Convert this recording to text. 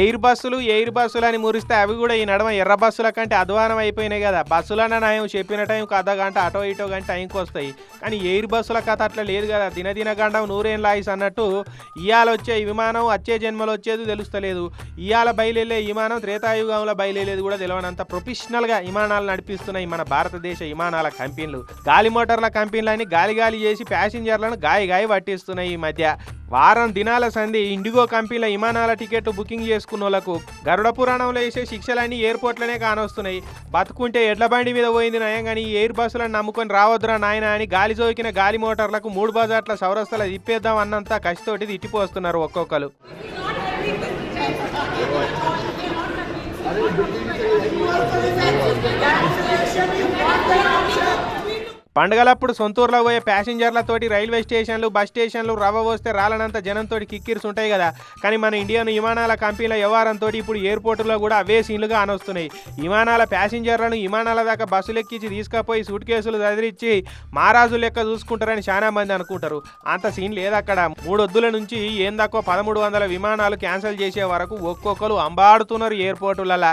Air బస్సులు air బస్సులు అని మురిస్తే అవి కూడా ఈ నడమ ఎర్ర బస్సుల కంటే అధ్వానం అయిపోయినాయి కదా. బస్సులన్న నయం చెప్పిన టైం కథ గంట అటో ఇటో గంట టైంకి వస్తాయి. కానీ ఎయిర్ బస్సుల కథ అట్లా లేదు కదా. దినదిన గండం నూరేం లాయిస్ అన్నట్టు ఇవాళ వచ్చే విమానం వచ్చే జన్మలో వచ్చేది తెలుస్తలేదు. ఇవాళ బయలుదేరే విమానం త్రేతాయుగంలో బయలుదేరేది కూడా తెలియనంత ప్రొఫెషనల్గా విమానాలు నడిపిస్తున్నాయి మన భారతదేశ విమానాల కంపెనీలు. గాలి మోటార్ల కంపెనీలని గాలి గాలి చేసి ప్యాసింజర్లను గాయ గాయ పట్టిస్తున్నాయి ఈ మధ్య. వారం దినాల సంధి ఇండిగో కంపెనీల విమానాల టికెట్లు బుకింగ్ చేసుకున్న వాళ్ళకు గరుడ పురాణంలో వేసే శిక్షలన్నీ ఎయిర్పోర్ట్లోనే కానొస్తున్నాయి. బతుకుంటే ఎడ్ల బండి మీద పోయింది నయం కానీ ఈ ఎయిర్ బస్సులను నమ్ముకొని రావద్దురా నాయన అని గాలి జోకిన గాలి మోటార్లకు మూడు బజార్ల సౌరస్థల తిప్పేద్దాం అన్నంత కసితోటి తిట్టిపోస్తున్నారు ఒక్కొక్కరు. పండగలప్పుడు సొంతూరులో పోయే ప్యాసింజర్లతోటి రైల్వే స్టేషన్లు బస్ స్టేషన్లు రవ్వ వస్తే రాలనంత జనంతో కిక్కిర్స్ ఉంటాయి కదా. కానీ మన ఇండియన్ విమానాల కంపెనీల వ్యవహారంతో ఇప్పుడు ఎయిర్పోర్టులో కూడా అవే సీన్లుగా అనొస్తున్నాయి విమానాల ప్యాసింజర్లను విమానాల దాకా బస్సులు ఎక్కించి తీసుకుపోయి సూట్ కేసులు చదిరించి మహారాజు లెక్క చూసుకుంటారని చాలా మంది అనుకుంటారు. అంత సీన్ లేదు అక్కడ మూడొద్దుల నుంచి ఏం పదమూడు వందల విమానాలు క్యాన్సిల్ చేసే వరకు ఒక్కొక్కరు అంబాడుతున్నారు ఎయిర్పోర్టులలో.